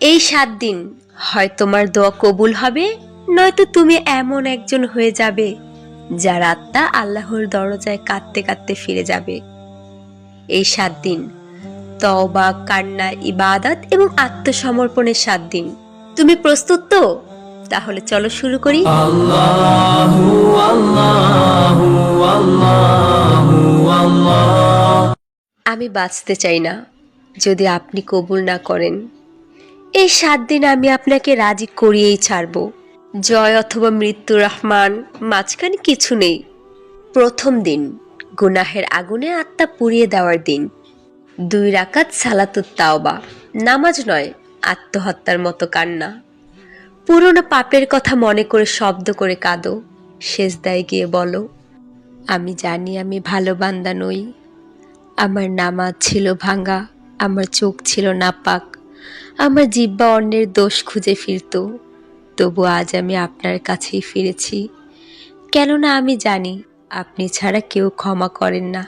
এই সাত দিন। হয় তোমার দোয়া কবুল হবে নয়তো তুমি এমন একজন হয়ে যাবে যার আত্মা আল্লাহর দরজায় কাঁদতে কাঁদতে ফিরে যাবে। এই সাত দিন তওবা কান্না ইবাদত এবং আত্মসমর্পণের সাত দিন। তুমি প্রস্তুত তো? তাহলে চলো শুরু করি। আমি বাঁচতে চাই না যদি আপনি কবুল না করেন। এই সাত দিন আমি আপনাকে রাজি করিয়েই ছাড়ব। জয় অথবা মৃত্যু, রহমান, মাঝখানে কিছু নেই। প্রথম দিন, গুনাহের আগুনে আত্মা পুড়িয়ে দেওয়ার দিন। দুই রাকাত সালাতুত তাওবা। নামাজ নয়, আত্মহত্যার মতো কান্না। পুরনো পাপের কথা মনে করে শব্দ করে কাঁদো। শেষদায় গিয়ে বলো, আমি জানি আমি ভালো বান্দা নই। আমার নামাজ ছিল ভাঙা, আমার চোখ ছিল নাপাক। আমার জিব্বা অন্যের দোষ খুঁজে ফিরত, তবু আজ আমি আপনার কাছেই ফিরেছি। কেননা আমি জানি আপনি ছাড়া কেউ ক্ষমা করেন না।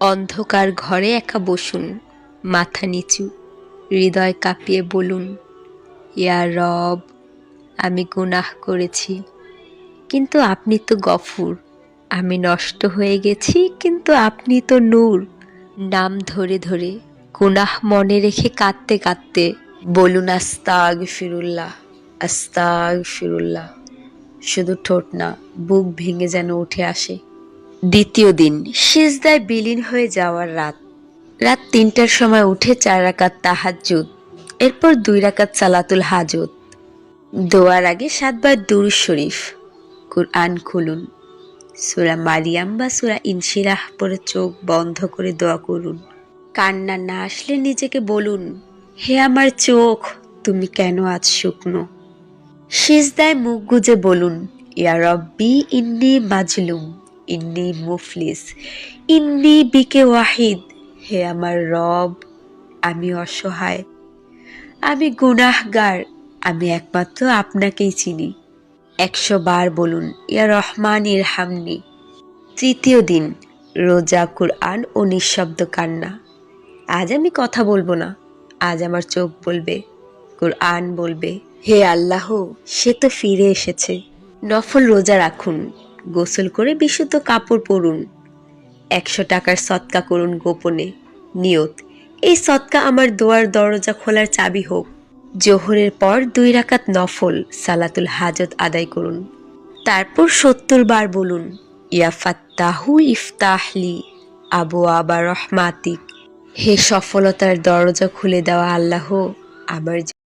অন্ধকার ঘরে একা বসুন, মাথা নিচু, হৃদয় কাঁপিয়ে বলুন, ইয়া রব, আমি গুনাহ করেছি। কিন্তু আপনি তো গফুর, আমি নষ্ট হয়ে গেছি, কিন্তু আপনি তো নূর, নাম ধরে ধরে গুনাহ মনে রেখে কাঁদতে কাঁদতে বলুন আস্তাগ ফিরুল্লাহ আস্তাগ ফিরুল্লাহ শুধু ঠোঁট না, বুক ভেঙে যেন উঠে আসে। দ্বিতীয় দিন, সিজদায় বিলীন হয়ে যাওয়ার রাত। রাত তিনটার সময় উঠে চার রাকাত তাহাজ্জুদ, এরপর দুই রাকাত সালাতুল হাজত দোয়ার আগে সাতবার দুরু শরীফ, কুরআন খুলুন। সুরা মারিয়াম বা সুরা ইনশিরাহ পরে চোখ বন্ধ করে দোয়া করুন। কান্না না আসলে নিজেকে বলুন, হে আমার চোখ, তুমি কেন আজ শুকনো? সিজদায় মুখ গুজে বলুন, ইয়া রব্বি ইন্নি মাজলুম, ইন্নি মুফলিস, ইন্নি বিকে ওয়াহিদ, হে আমার রব, আমি অসহায়। আমি গুনাহগার, আমি একমাত্র আপনাকেই চিনি। একশো বার বলুন, ইয়া রহমান ইরহামনি। তৃতীয় দিন, রোজা কুরআন ও নিঃশব্দ কান্না। আজ আমি কথা বলব না। আজ আমার চোখ বলবে, কুরআন বলবে। হে আল্লাহ, সে তো ফিরে এসেছে। নফল রোজা রাখুন, গোসল করে বিশুদ্ধ কাপড় পরুন। একশো টাকার সৎকা করুন গোপনে। নিয়ত, এই সৎকা আমার দোয়ার দরজা খোলার চাবি হোক। জোহরের পর দুই রাকাত নফল সালাতুল হাজত আদায় করুন। তারপর সত্তর বার বলুন ইয়া ফাত্তাহু ইফতাহলি আবু আবা রহমাতিক। হে সফলতার দরজা খুলে দেওয়া আল্লাহ আমার